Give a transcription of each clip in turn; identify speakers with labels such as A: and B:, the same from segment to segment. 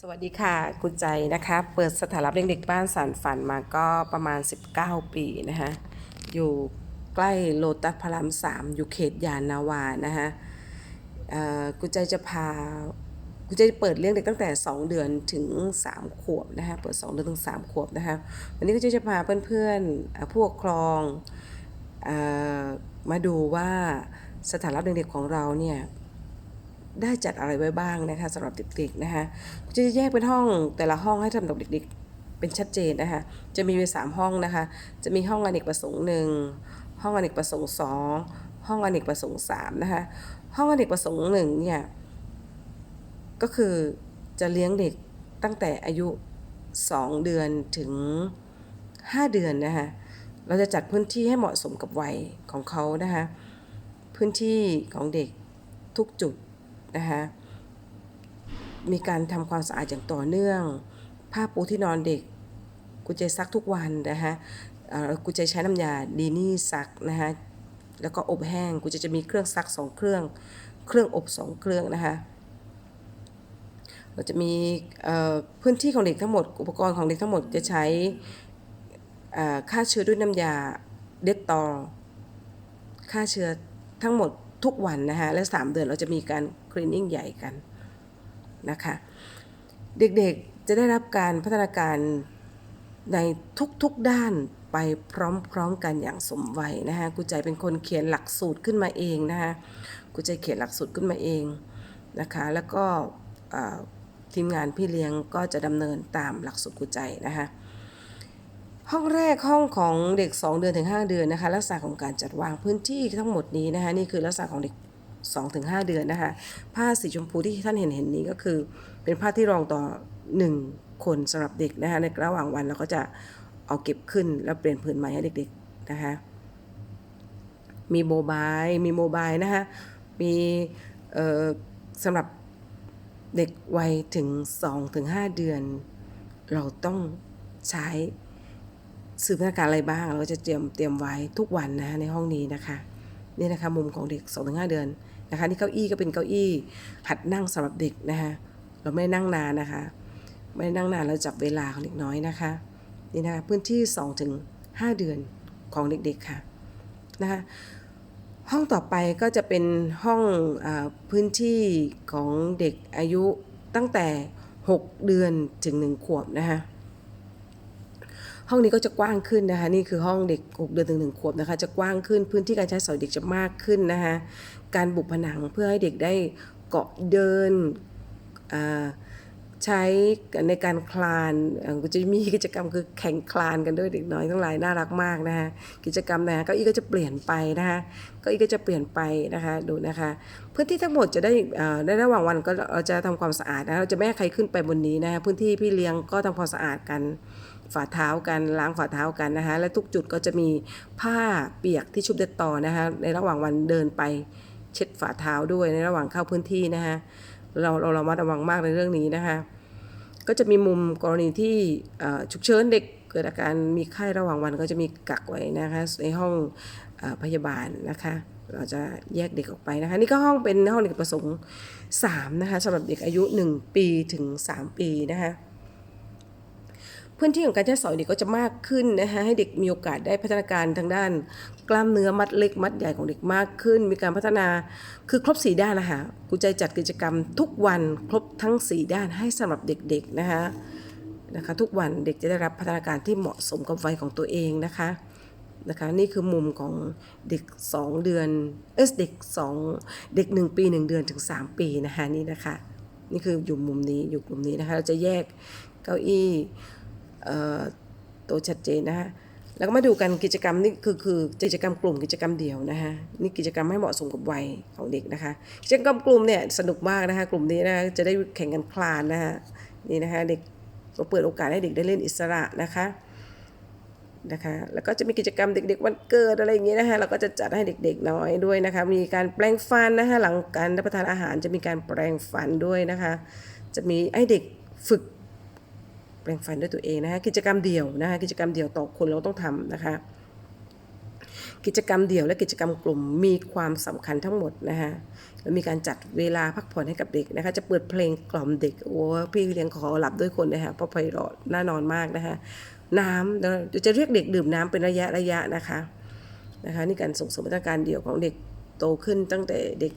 A: สวัสดีค่ะคุณใจนะคะ เปิดสถานรับเลี้ยงเด็กบ้านสารฝันมาก็ประมาณ 19 ปีนะคะอยู่ใกล้โลตัสพระรามสามอยู่เขตยานนาวานะคะคุณใจจะพาคุณใจเปิดเลี้ยงเด็กตั้งแต่ 2 เดือนถึง 3 ขวบนะคะเปิด 2 เดือนถึง 3 ขวบนะคะวันนี้คุณใจจะพาเพื่อนๆเอ่อผู้ปกครองอมาดูว่าสถานรับเลี้ยงเด็กของเราเนี่ย ได้จัดอะไรไว้บ้างนะคะสำหรับเด็กๆนะคะจะแยกเป็นห้องแต่ละห้องให้สำหรับเด็กๆ เป็นชัดเจนนะคะจะมีเป็นสามห้องนะคะ จะมีห้องอเนกประสงค์หนึ่งห้องอเนกประสงค์สองห้องอเนกประสงค์สามนะคะห้องอเนกประสงค์หนึ่งเนี่ยก็คือจะเลี้ยงเด็กตั้งแต่อายุ 2 เดือนถึง 5 เดือนนะคะเราจะจัดพื้นที่ให้เหมาะสมกับวัยของเขานะคะพื้นที่ของเด็กทุกจุด นะคะมีการทำความสะอาดอย่างต่อเนื่อง ผ้าปูที่นอนเด็กกูจะซักทุกวันนะคะเอ่อกูจะใช้น้ำยาดีนี่ซักนะคะแล้วก็อบแห้งกูจะจะมีเครื่องซักสองเครื่อง เครื่องอบสองเครื่องนะคะเราจะมีพื้นที่ของเด็กทั้งหมด อุปกรณ์ของเด็กทั้งหมดจะใช้ฆ่าเชื้อด้วยน้ำยาเดตตอลฆ่าเชื้อทั้งหมดทุกวันนะคะและ 3 เดือนเราจะมีการ คลีนนิ่งใหญ่กันนะคะ เด็กๆจะได้รับการพัฒนาการในทุกๆด้านไปพร้อมๆกันอย่างสมวัยนะคะกูใจเป็นคนเขียนหลักสูตรขึ้นมาเองนะคะกูใจเขียนหลักสูตรขึ้นมาเองนะคะ แล้วก็ทีมงานพี่เลี้ยงก็จะดำเนินตามหลักสูตรกูใจนะคะห้องแรกห้องของเด็ก 2 เดือนถึง 5 เดือนนะคะลักษณะของการจัดวางพื้นที่ทั้งหมดนี้นะคะนี่คือลักษณะของเด็ก 2ถึง5เดือนนะคะ ผ้าสีชมพูที่ท่านเห็นเห็นนี้ก็คือ เป็นผ้าที่รองต่อ 1 คนสำหรับเด็กนะคะในระหว่างวันเราก็จะเอาเก็บขึ้นแล้วเปลี่ยนผืนใหม่ให้เด็กๆนะคะมีโมบายมีโมบายนะคะมีสำหรับเด็กวัยถึง2ถึง5เดือน เราต้องใช้สื่อพัฒนาการอะไรบ้าง เราจะเตรียมเตรียมไว้ทุกวันนะในห้องนี้นะคะ นี่นะคะมุมของเด็ก 2-5ถึงเดือน นะคะนี่เก้าอี้ก็เป็นเก้าอี้ หัดนั่งสำหรับเด็กนะคะเราไม่ได้นั่งนานนะคะ ไม่ได้นั่งนานเราจับเวลาของเด็กน้อยนะคะนี่นะคะพื้นที่2ถึง5เดือนของเด็กๆค่ะนะคะห้องต่อไปก็จะเป็นห้องอาพื้นที่ของเด็กอายุตั้งแต่ 6 เดือนถึง 1 ขวบนะคะ ห้องนี้ก็จะกว้างขึ้นนะคะ นี่คือห้องเด็ก 6 เดือนถึง1ขวบนะคะ จะกว้างขึ้นพื้นที่การใช้สอยเด็กจะมากขึ้นนะคะ การบุผนังเพื่อให้เด็กได้เกาะเดินใช้ในการคลานก็จะมีกิจกรรมคือแข่งคลานกันด้วยเด็กน้อยทั้งหลายน่ารักมากนะคะกิจกรรมนะเก้าอี้ก็จะเปลี่ยนไปนะคะเก้าอี้ก็จะเปลี่ยนไปนะคะดูนะคะพื้นที่ทั้งหมดจะได้อ่าในระหว่างวันก็เราจะทำความสะอาดนะเราจะไม่ให้ใครขึ้นไปบนนี้นะคะพื้นที่พี่เลี้ยงก็ทำความสะอาดกัน ฝ่าเท้ากันล้างฝ่าเท้ากันนะคะและทุกจุดก็จะมีผ้าเปียกที่ชุบเด็ดต่อนะคะในระหว่างวันเดินไปเช็ดฝ่าเท้าด้วยในระหว่างเข้าพื้นที่นะคะเราเราเรามาระวังมากในเรื่องนี้นะคะก็จะมีมุมกรณีที่ฉุกเฉินเด็กเกิดอาการมีไข้ระหว่างวันก็จะมีกักไว้นะคะในห้องอพยาบาลนะคะเราจะแยกเด็กออกไปนะคะนี่ก็ห้องเป็นห้องเด็กประสงค์3นะคะสำหรับเด็กอายุ 1 ปีถึง 3 ปีนะคะ พื้นที่ของการใช้สอยเด็กก็จะมากขึ้นนะคะให้เด็กมีโอกาสได้พัฒนาการทางด้าน กล้ามเนื้อมัดเล็กมัดใหญ่ของเด็กมากขึ้น มีการพัฒนาคือครบสีด้านนะคะกูใจจัดกิจกรรมทุกวันครบทั้งสีด้านให้สำหรับเด็กๆนะคะนะคะทุกวันเด็กจะได้รับพัฒนาการที่เหมาะสมกับวัยของตัวเองนะคะนะคะนี่คือมุมของเด็ก 2 เดือนเอสเด็ก 2 เด็ก 1 ปี 1 เดือนถึง 3 ปีนะคะนี่นะคะนี่คืออยู่มุมนี้อยู่กลุ่มนี้นะคะเราจะแยกเก้าอี้ ตัวชัดเจนนะฮะแล้วก็มาดูกันกิจกรรมนี่คือคือกิจกรรมกลุ่มกิจกรรมเดี่ยวนะฮะนี่กิจกรรมให้เหมาะสมกับวัยของเด็กนะคะกิจกรรมกลุ่มเนี่ยสนุกมากนะคะกลุ่มนี้นะคะจะได้แข่งกันคลานนะฮะนี่นะคะเด็กเราเปิดโอกาสให้เด็กได้เล่นอิสระนะคะนะคะแล้วก็จะมีกิจกรรมเด็ก ๆ วันเกิดอะไรอย่างเงี้ยนะคะเราก็จะจัดให้เด็ก ๆ น้อยด้วยนะคะมีการแปลงฟันนะคะหลังการรับประทานอาหารจะมีการแปลงฟันด้วยนะคะ จะมีให้เด็กฝึก ปรงฟันด้วยตัวเองนะคะกิจกรรมเดี่ยวนะคะกิจกรรมเดี่ยวต่อคนเราต้องทำนะคะกิจกรรมเดี่ยวและกิจกรรมกลุ่มมีความสำคัญทั้งหมดนะคะแล้วมีการจัดเวลาพักผ่อนให้กับเด็กนะคะ จะเปิดเพลงกล่อมเด็กโอ้พี่เลี้ยงขอหลับด้วยคนนะคะเพราะไพเราะน่านอนมากนะคะ น้ำเดี๋ยวจะเรียกเด็กดื่มน้ำเป็นระยะระยะนะคะนะคะนี่การส่งเสริมพัฒนาการเดี่ยวของเด็กโตขึ้นตั้งแต่เด็ก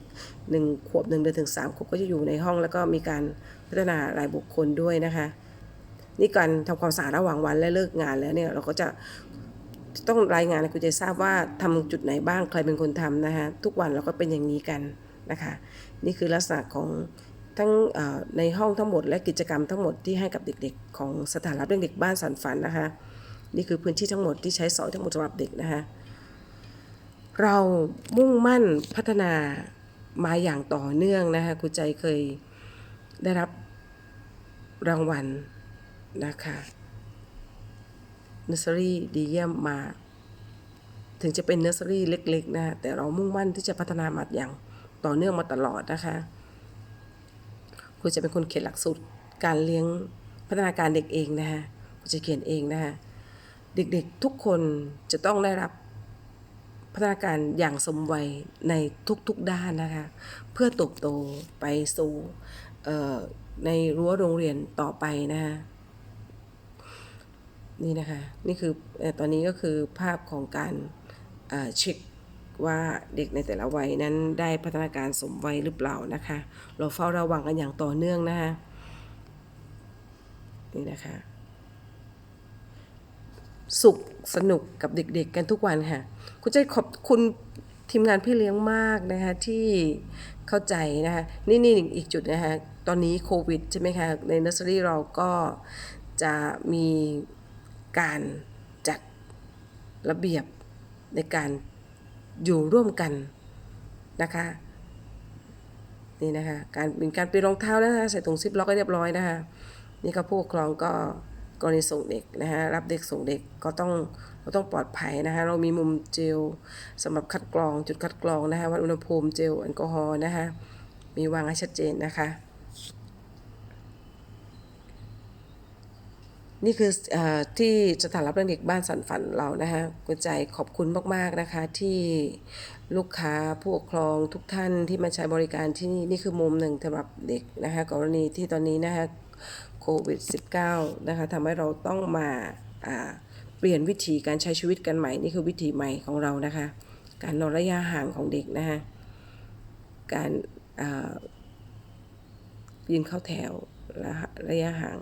A: หนึ่งขวบหนึ่งเดือนถึงสามขวบก็จะอยู่ในห้อง แล้วก็มีการพัฒนารายบุคคลด้วยนะคะ นี่การทำความสะอาดระหว่างวันและเลิกงานแล้วเนี่ยเราก็จะต้องรายงานคุณจะทราบว่าทำจุดไหนบ้างใครเป็นคนทำนะคะทุกวันเราก็เป็นอย่างนี้กันนะคะนี่คือลักษณะของทั้งในห้องทั้งหมด และกิจกรรมทั้งหมดที่ให้กับเด็กๆ ของสถานรับเลี้ยงเด็กบ้านสันฝันนะคะนี่คือพื้นที่ทั้งหมดที่ใช้สอนทั้งหมดสำหรับเด็กนะคะเรามุ่งมั่นพัฒนามาอย่างต่อเนื่องนะคะครูใจเคยได้รับรางวัล นะคะเนอร์เซอรี่ดีเยี่ยมมาถึงจะเป็นเนอร์เซอรี่เล็กๆนะแต่เรามุ่งมั่นที่จะพัฒนามาอย่างต่อเนื่องมาตลอดนะคะครูจะเป็นคนเขียนหลักสูตรการเลี้ยงพัฒนาการเด็กเองนะคะครูจะเขียนเองนะคะเด็กๆทุกคนจะต้องได้รับพัฒนาการอย่างสมวัยในทุกๆด้านนะคะเพื่อเติบโตไปสู่ในรั้วโรงเรียนต่อไปนะคะ นี่นะคะ นี่คือตอนนี้ก็คือภาพของการเอ่อเช็คว่าเด็กในแต่ละวัยนั้นได้พัฒนาการสมวัยหรือเปล่านะคะ เราเฝ้าระวังกันอย่างต่อเนื่องนะคะนี่นะคะ สุขสนุกกับเด็กๆกันทุกวันค่ะคุณใจขอบคุณทีมงานพี่เลี้ยงมากนะคะที่เข้าใจนะคะนี่นี่อีกจุดนะคะตอนนี้โควิดใช่ไหมคะในเนอร์เซอรี่เราก็จะมี การจัดระเบียบในการอยู่ร่วมกันนะคะนี่นะคะการเป็นการเปลี่ยนรองเท้านะคะใส่ถุงซิปล็อกเรียบร้อยนะคะนี่ก็ผู้ปกครองก็กรณีส่งเด็กนะฮะรับเด็กส่งเด็กก็ต้องเราต้องปลอดภัยนะฮะเรามีมุมเจลสำหรับคัดกรองจุดคัดกรองนะฮะวัดอุณหภูมิเจลแอลกอฮอล์นะฮะมีวางให้ชัดเจนนะคะ นี่คืออที่สถานรับเลี้ยงเด็กบ้านสันฝันเรานะฮะกุญใจขอบคุณมากๆนะคะที่ลูกค้าผู้ปกครองทุกท่านที่มาใช้บริการที่นี่นี่คือมุมหนึ่งสำหรับเด็กนะคะกรณีที่ตอนนี้นะคะโควิด -19 นะคะทำให้เราต้องมาเปลี่ยนวิธีการใช้ชีวิตกันใหม่ นี่คือวิธีใหม่ของเรานะคะ การนอนระยะห่างของเด็กนะคะการยืนเข้าแถวระระยะห่าง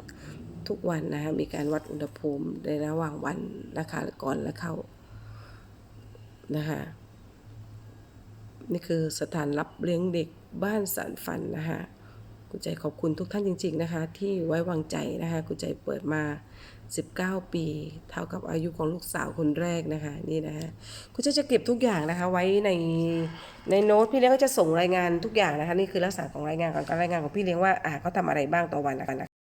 A: ทุกวันนะคะมีการวัดอุณหภูมิในระหว่างวันนะคะก่อนและเข้านะคะนี่คือสถานรับเลี้ยงเด็กบ้านสารฝันนะคะกุใจขอบคุณทุกท่านจริง ๆนะคะ ที่ไว้วางใจนะคะกุใจเปิดมา 19 ปี เท่ากับอายุของลูกสาวคนแรกนะคะนี่นะคะกุใจจะเก็บทุกอย่างนะคะไว้ในในโน้ตพี่เลี้ยงก็จะส่งรายงานทุกอย่างนะคะนี่คือลักษณะของรายงานของการรายงานของพี่เลี้ยงว่าอ่าเขาทำอะไรบ้างต่อวันนะคะ